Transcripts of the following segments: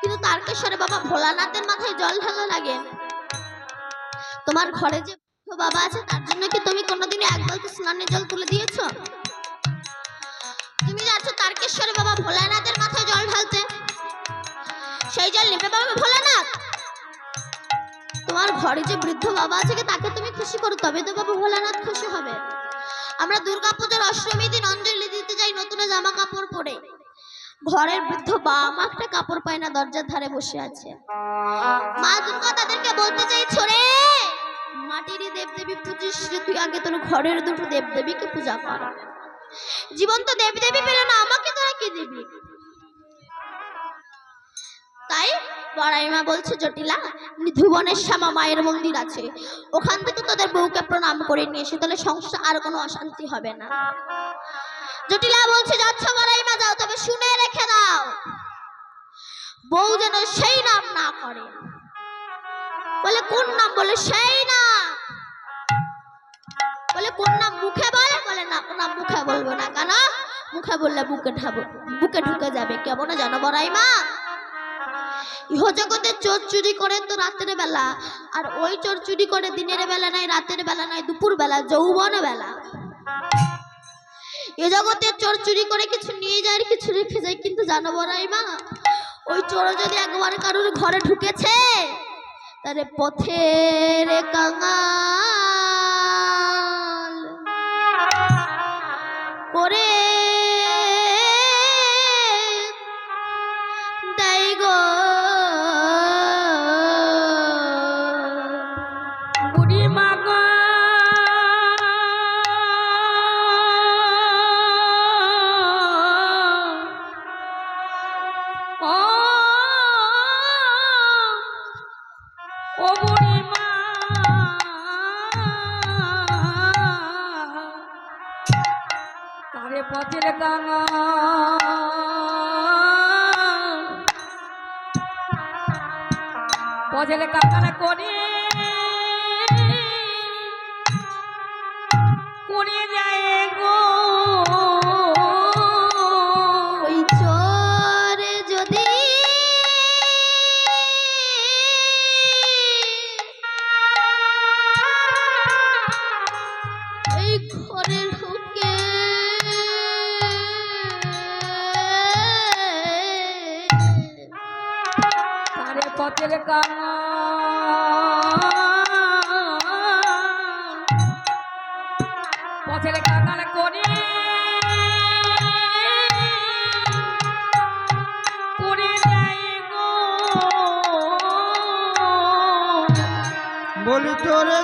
কিন্তু তারকেশ্বরে বাবা ভোলানাথের মাথায় জল ঢালা লাগে। তোমার ঘরে যে বাবা আছে, তার জন্য কি তুমি কোনোদিনই এক বালতি স্নানের জল তুলে দিয়েছ? তুমি যাচ্ছ তারকেশ্বরে বাবা ভোলানাথের মাথায় জল ঢালতে। সেই জল নেবে বাবা ভোলানাথ। তোমার ঘরে যে বৃদ্ধ বাবা আছে, তাকে তুমি খুশি করো তবে তো বাবা ভোলানাথ খুশি হবে। আমরা দুর্গাপূজার অষ্টমী দিন অঞ্জলি দিতে যাই নতুন জামা কাপড় পরে। ঘরের বৃদ্ধ বাবা মা একটা কাপড় পায় না, দরজার ধারে বসে আছে। মা দুর্গা তাদেরকে বলতে চাইছো রে মাটির দেবদেবী পুজিস তুই আগে তোর ঘরের দুটো দেবদেবীকে পূজা কর। জীবন্ত দেবদেবী পেলে না, আমাকে তোরা কি দিবি? তাই বড়াই মা বলছে, জটিলা ধুবনের শ্যামা মায়ের মন্দির আছে। ওখান থেকে তোদের বউকে প্রণাম করে নিয়ে এসে তাহলে সংসার আর কোনো অশান্তি হবে না। জটিলা বলছে, যাচ্ছ বড়াই মা যাও, তবে শুনে রেখে দাও। বউ যেন সেই নাম না করে। বলে, কোন নাম? বলে, সেই নাম। বলে, কোন নাম মুখে বলে? বলে, না কোন নাম মুখে বলব না। কেন? মুখে বললে বুকে ঢাবো, বুকে ঢুকে যাবে। কেমন জানো বড়াই মা ইহ জগতে চোর চুরি করে তো রাতের বেলা, আর ওই চোর চুরি করে দিনের বেলা নাই, রাতের বেলা নাই দুপুর বেলা যৌবন বেলা এ জগতে চোর চুরি করে কিছু নিয়ে যায় আর কিছু রেখে যায়, কিন্তু জানো বড়াই মা, ওই চোর যদি একবার কারোর ঘরে ঢুকেছে, তারে পথের কাঙাল করে বুড়ি মা বলি তোরে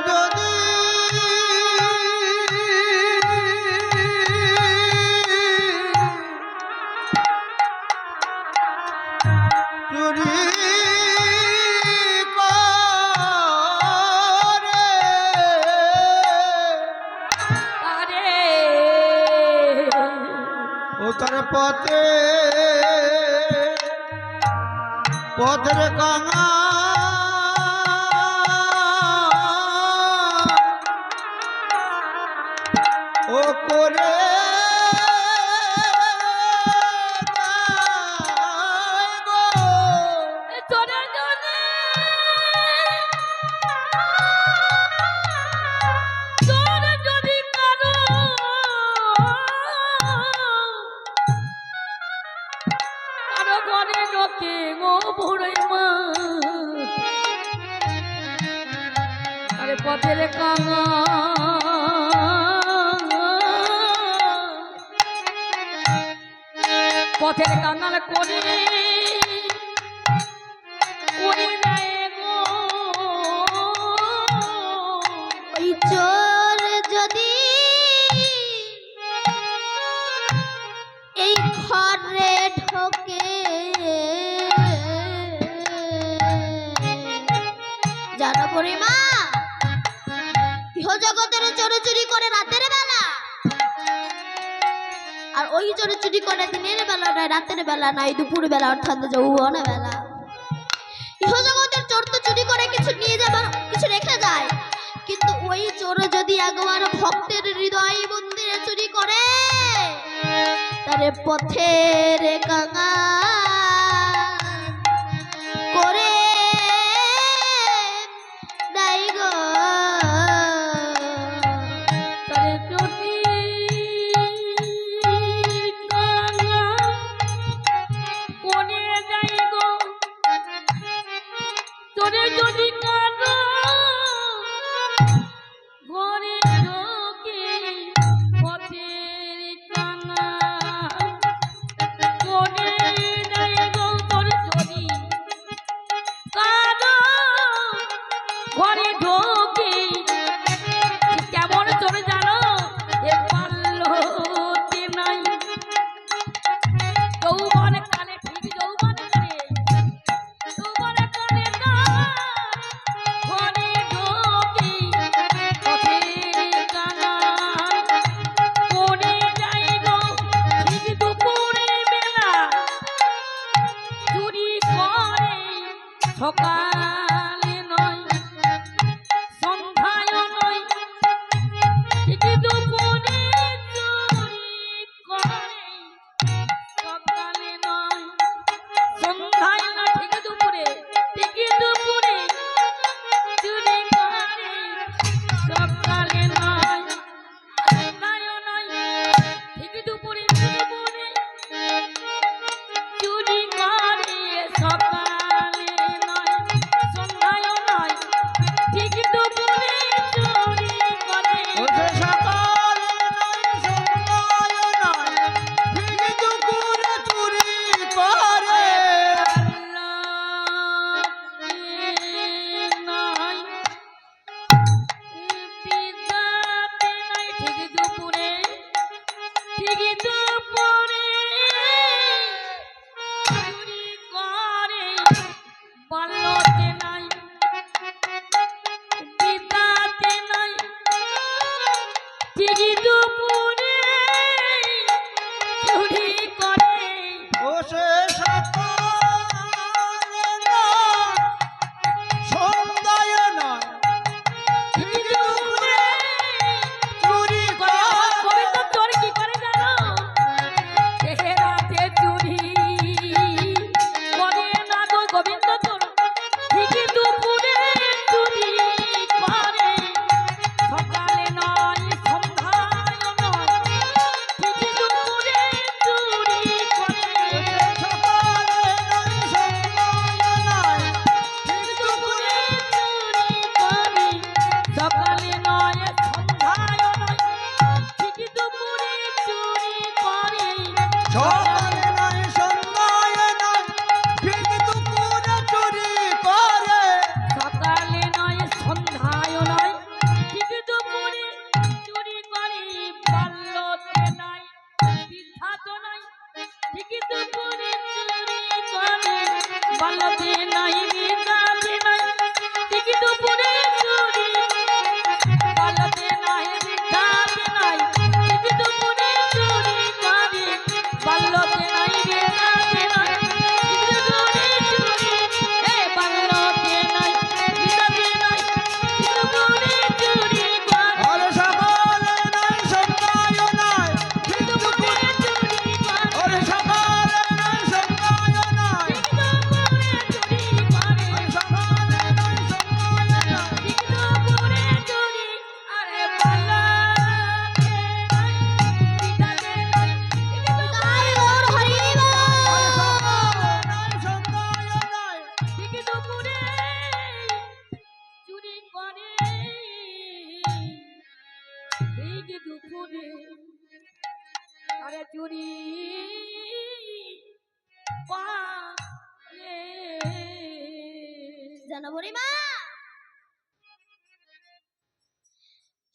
যদি তার পথে পথের কাঙা চোর যদি এই ঘরে ঢোকে, জানো পরিমা ইহ জগতের চোরে চুরি করে রাতের বেলা। আর ওই চোরে চুরি করে দিনের বেলা নয়, রাতের বেলা নয়, দুপুর বেলা, অর্থাৎ যৌবন বেলা। ইহ জগতের চোর তো চুরি করে কিছু নিয়ে যাবার, কিছু রেখে যায়। ওই চোর যদি একবার ভক্তের হৃদয় মন্দিরে চুরি করে তারে পথের কাঙা জানো মা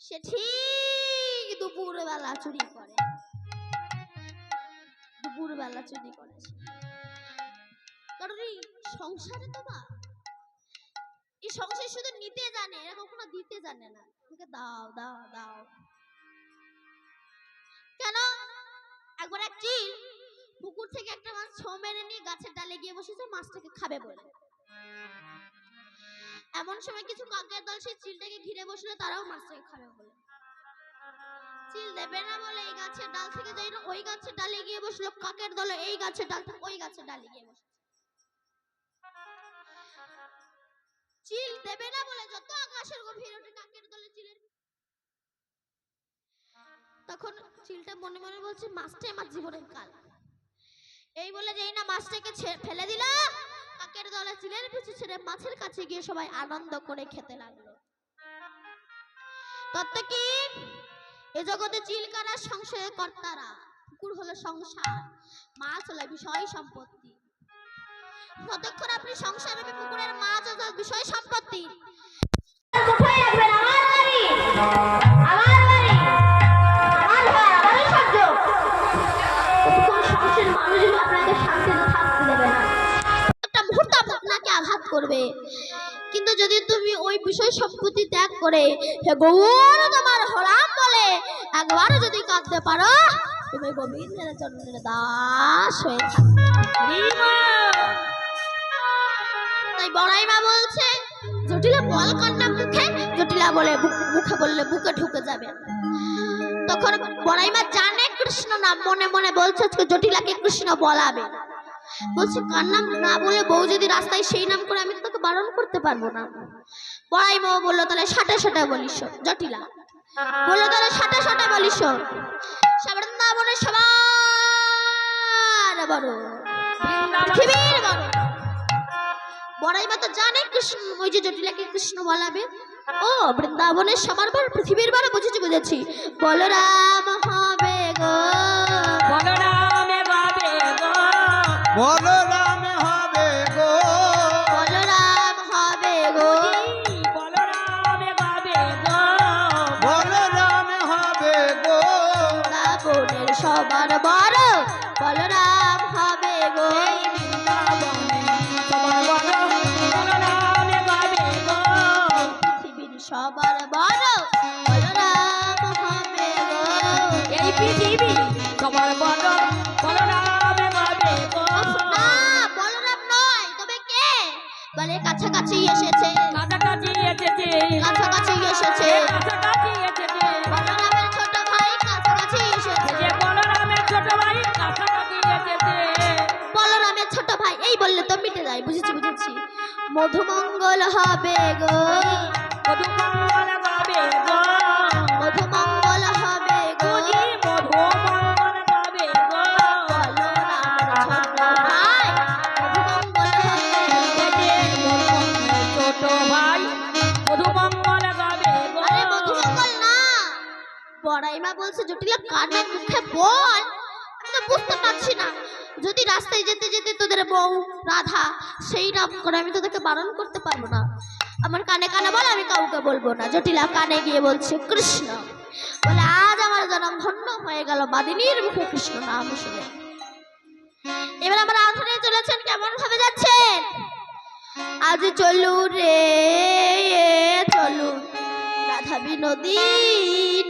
সে ঠিক দুপুর বেলা চুরি করে। দুপুর বেলা চুরি করে কারণ এই সংসারে তো মা, এই সংসার শুধু নিতে জানে, এরা কখনো দিতে জানে না। আমাকে দাও দাও দাও। কেন? একবার এক চিল পুকুর থেকে একটা মাছ ছো মেরে নিয়ে গাছের ডালে গিয়ে বসেছে, মাছটাকে খাবে বলে। এমন সময় কিছু কাকের দল সেই চিলটাকে ঘিরে বসলে, তারাও মাছটাকে খাবে বলে। চিল দেবে না বলে এই গাছের ডাল থেকে যাই না, ওই গাছের ডালে গিয়ে বসল, কাকের দল এই গাছের ডাল থেকে ওই গাছের ডালে গিয়ে বসেছে চিল দেবে না বলে যত আকাশের গভীর ওঠে কাকের দলে চিলের। তখন চিলটা মনে মনে বলছে, মাছটাই আমার জীবনের কাল। এই বলে যে না মাছটাকে ফেলে দিল। কাকের দলে চিলের পিছু ছেড়ে মাছের কাছে গিয়ে সবাই আনন্দ করে খেতে লাগল। তত্ত্ব কি? এ জগতে চিলকারা সংশয়ে কর্তারা? কুকুর হলো সংসার, মাছ হলো বিষয় সম্পত্তি। যতক্ষণ আপনি সংসার হবে, কুকুরের মাছ বিষয় সম্পত্তি। কোথায় রাখবেন আমার বাড়ি? করবে কিন্তু যদি তুমি ওই বিষয় সম্পত্তি ত্যাগ করে হে গৌর তোমার হলাম বলে একবারও যদি কাঁদতে পারো, তুমি গোবিন্দের চরণের দাস হয়ে তাই বড়াই মা বলছে, জটিলা বল কান্না মুখে, জটিলা বলে মুখে বললে বুকে ঢুকে যাবে। তখন বড়াই মা জানে কৃষ্ণ নাম, মনে মনে বলছে জটিলাকে কৃষ্ণ বলাবে। বলছে, কার নাম? না বলে বউ যদি রাস্তায় সেই নাম করে, আমি তো তোকে বারণ করতে পারব না। বড়াই মা বলল, তাহলে সাটে সাটে বলিস, জটিলা। বলল, তাহলে সাটে সাটে বলিস বৃন্দাবনে সবার বড়। পৃথিবীর বড়। বড়াই মা তো জানে কৃষ্ণ, ওই যে জটিলাকে কৃষ্ণ বলাবে। ও বৃন্দাবনের সবার বড়, পৃথিবীর বড়, বুঝেছি বুঝেছি। বলরাম হবে গো। বলরামে। বলো রাম কাছাকাছি এসেছে। কাছাকাছি এসেছে। বলরামের ছোট ভাই কাছাকাছি এসেছে। যে বলরামের ছোট ভাই কাছাকাছি এসেছে। বলরামের ছোট ভাই এই বললে তো মিটে যায় বুঝেছি বুঝেছি। মধুমঙ্গল হবে গো। বলছে জটিলা কানে মুখে বল আমি বুঝতে পারছি না। যদি রাস্তায় যেতে যেতে তোদের বউ রাধা সেই নাম করে আমি তোদেরকে বারণ করতে পারব না। আমার কানে কানে বল, আমি কাউকে বলব না। জটিলা কানে গিয়ে বলছে, কৃষ্ণ। বলে, আজ আমার জন্ম ধন্য হয়ে গেল বাদিনীর মুখে কৃষ্ণ নাম শুনে। এবার আমার আধারে চলেছেন কেমন ভাবে যাচ্ছেন? আজ চলু রে চলু রাধা বিনোদিনী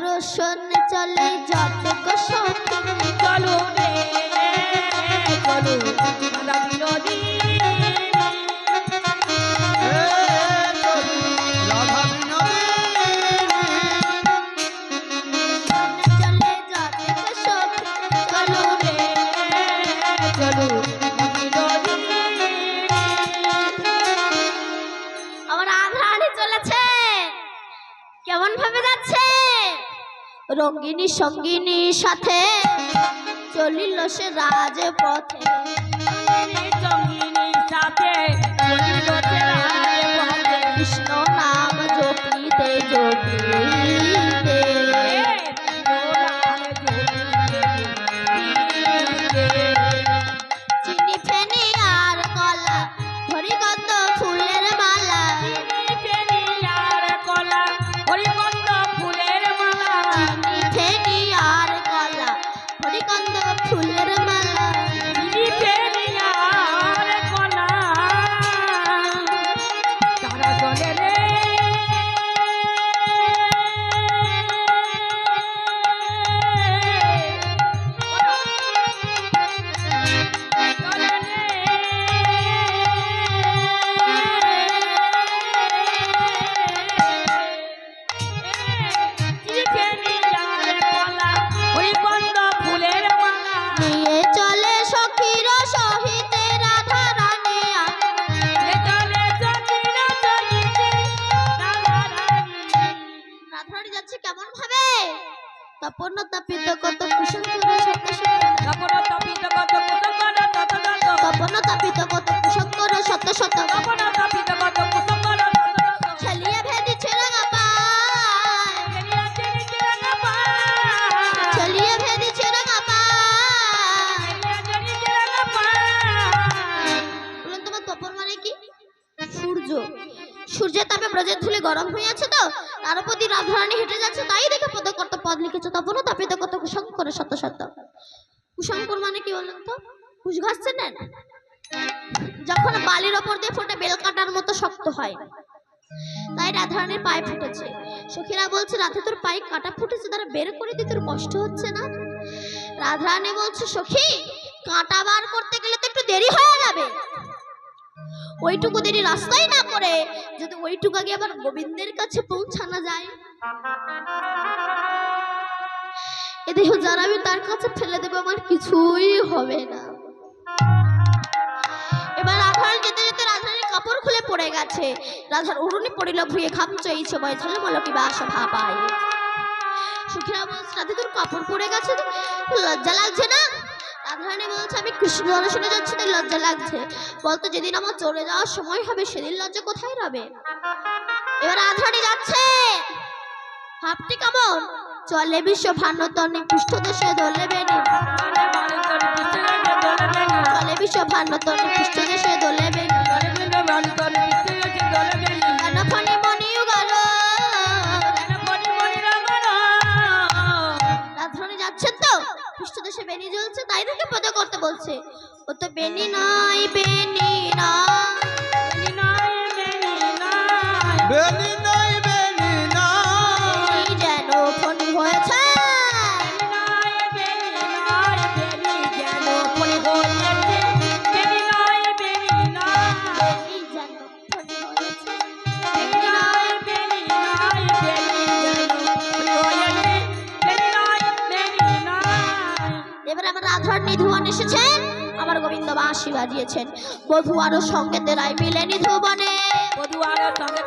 দর্শন চলে সাথে চলিল সে রাজ বলে রে হয়। তাই রাধারানীর পায়ে ফুটেছে। সখীরা বলছে, রাধে, তোর পায়ে কাটা ফুটেছে, তারা বের করে দিয়ে তোর কষ্ট হচ্ছে না। রাধারানী বলছে, সখী, কাঁটা বার করতে গেলে তো একটু দেরি হয়ে যাবে। ওইটুকু দেরি রাস্তায় না করে যদি ওইটুকু আগে আবার গোবিন্দের কাছে পৌঁছানো যায়। এদেহ যারা আমি তার কাছে ফেলে দেবো, আমার কিছুই হবে না। কাপড় খুলে পড়ে গেছে। রাজার উরুনি পড়িল ভুঁয়ে খামচো এই সময় ঝলমল কিবা আশা ভাবায় সুখীরা বলছে, রাধে, তোর কাপড় পড়ে গেছে লজ্জা লাগছে না? রাধারানী বলছে, আমি কৃষ্ণ গান শুনে যাচ্ছি, তাই লজ্জা লাগছে। বলতো যেদিন আমার চলে যাওয়ার সময় হবে, সেদিন লজ্জা কোথায় রাবে? এবার রাধারানী যাচ্ছে। ভাবটি কেমন? চলে বিশ্ব ভান্নতনে পৃষ্ঠ দেশে দলে বেনি চলে বিশ্ব ভান্নতনে পৃষ্ঠ দেশে দলে বেনি জ্বলছে, তাই তাকে পদ করতে বলছে। ও তো বেনি নাই বেনি না বেনি নাই বেনি না বেনি বাঁশি বাজিয়েছেন। বধু আরও সঙ্গে রায় মিলেনি ধুবনে। বধু আরও সঙ্গে